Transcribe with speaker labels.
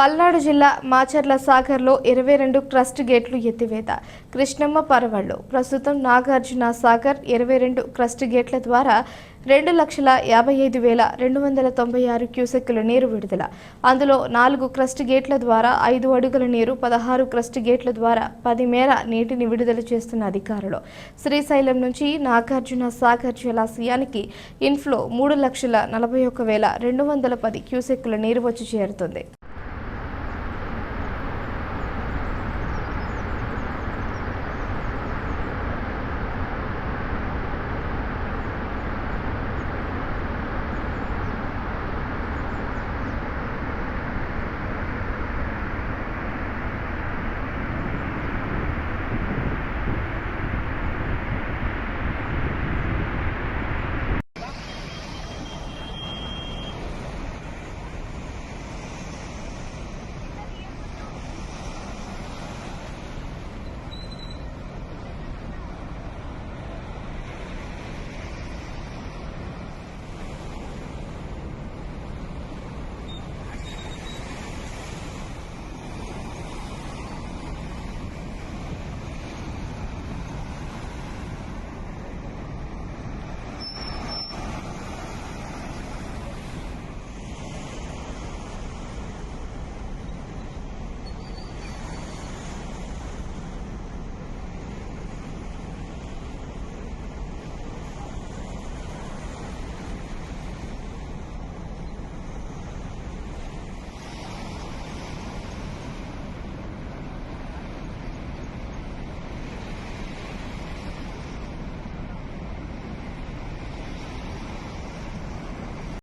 Speaker 1: పల్నాడు జిల్లా మాచర్ల సాగర్లో ఇరవై రెండు క్రస్ట్ గేట్లు ఎత్తివేత. కృష్ణమ్మ పరవళ్ళు. ప్రస్తుతం నాగార్జున సాగర్ ఇరవై రెండు క్రస్ట్ గేట్ల ద్వారా రెండు లక్షల యాభై ఐదు వేల రెండు వందల తొంభై ఆరు క్యూసెక్కుల నీరు విడుదల. అందులో నాలుగు క్రస్ట్ గేట్ల ద్వారా ఐదు అడుగుల నీరు పదహారు క్రస్ట్ గేట్ల ద్వారా పది మేర నీటిని విడుదల చేస్తున్న అధికారులు. శ్రీశైలం నుంచి నాగార్జున సాగర్ జలాశయానికి ఇన్ఫ్లో మూడు లక్షల నలభై ఒక్క వేల రెండు వందల పది క్యూసెక్కుల నీరు వచ్చి చేరుతుంది.